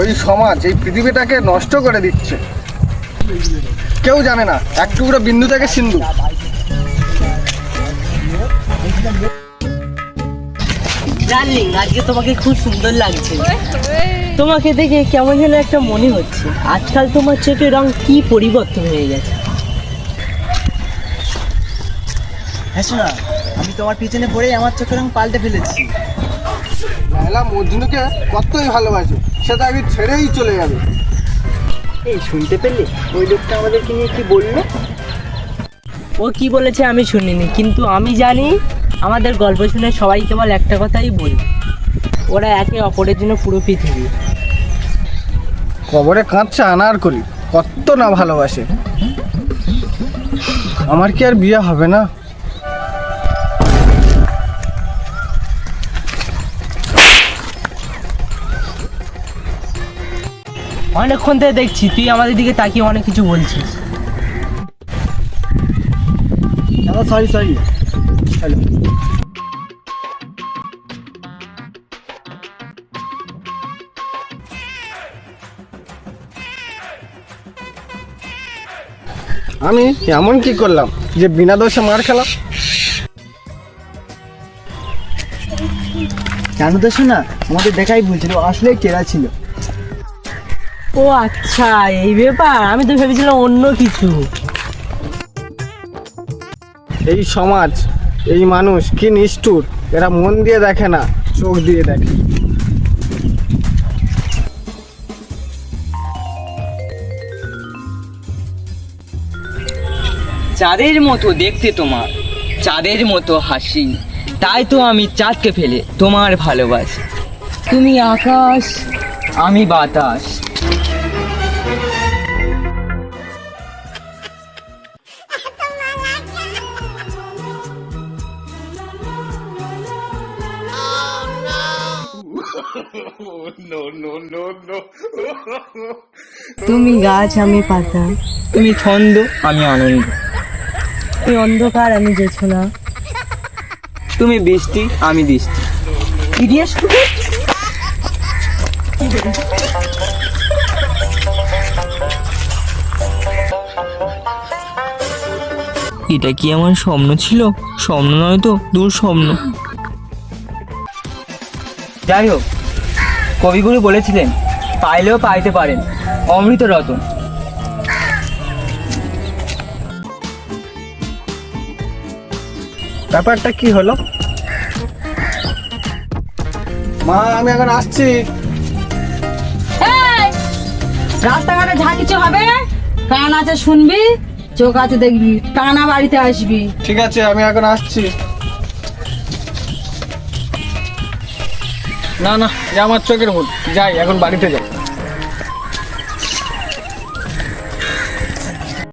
ওই সমাজ এই পৃথিবীটাকে নষ্ট করে দিচ্ছে। কেউ জানে না এক টুকরো বিন্দু থেকে সিন্ধু। ডার্লিং আজকে তোমাকে খুব সুন্দর লাগছে। তোমাকে দেখে কেমন যেন একটা মনে হচ্ছে। আজকাল তোমার চোখের রং কি পরিবর্তন হয়ে গেছে। হ্যাঁ শোনা আমি তোমার পিছনে পড়ে আমার চোখের রং পাল্টে ফেলেছি। লাইলা মজনুকে কতই ভালোবাসে সে তো একদিন ছেড়েই চলে যাবে। এই শুনতে পেলে? ওই লোকটা আমাদেরকে নিয়ে কি বলল? ও কি বলেছে আমি শুনিনি কিন্তু আমি জানি আমাদের গল্প শুনে সবাই কেবল একটা কথাই বলবে। ওরা একে অপরের জন্য পুরো পৃথিবী। কবরে কাঁদছে আনারকলি কত না ভালোবাসে। আমার কি আর বিয়ে হবে না? অনেকক্ষণ থেকে দেখছি, তুই আমাদের দিকে তাকিয়ে অনেক কিছু বলছিস। সরি সরি হ্যালো আমি এমন কি করলাম যে বিনা দোষে মার খেলাম? জানো তো শোনা আমাদের দেখাই ভুলছিল আসলে কেরা ছিল? ও আচ্ছা এই ব্যাপার। আমি তো ভেবেছিলাম অন্য কিছু। এই সমাজ এই মানুষ কি নিষ্ঠুর? এরা মন দিয়ে দেখে না চোখ দিয়ে দেখে। চাঁদের মতো দেখতে তোমার চাঁদের মতো হাসি। তাই তো আমি চাঁদকে ফেলে তোমার ভালোবাসি। তুমি আকাশ আমি বাতাস। তুমি গাছ আমি পাতা তুমি ছন্দ আমি আনন্দ। তুমি অন্ধকার আমি না তুমি বৃষ্টি আমি দৃষ্টি ইডিয়েস এটা কি আমার স্বপ্ন ছিল? স্বপ্ন নয় তো দূর স্বপ্ন যাই হোক কবিগুরু বলেছিলেন পাইলেও পাইতে পারেন অমৃত রতন। ব্যাপারটা কি হলো? মা আমি এখন আসছি। রাস্তাঘাটে যা কিছু হবে কান আছে শুনবি চোখ আছে দেখবি টানা বাড়িতে আসবি। ঠিক আছে আমি এখন আসছি। না না যা আমার চোখের ভুল যাই এখন বাড়িতে যাই।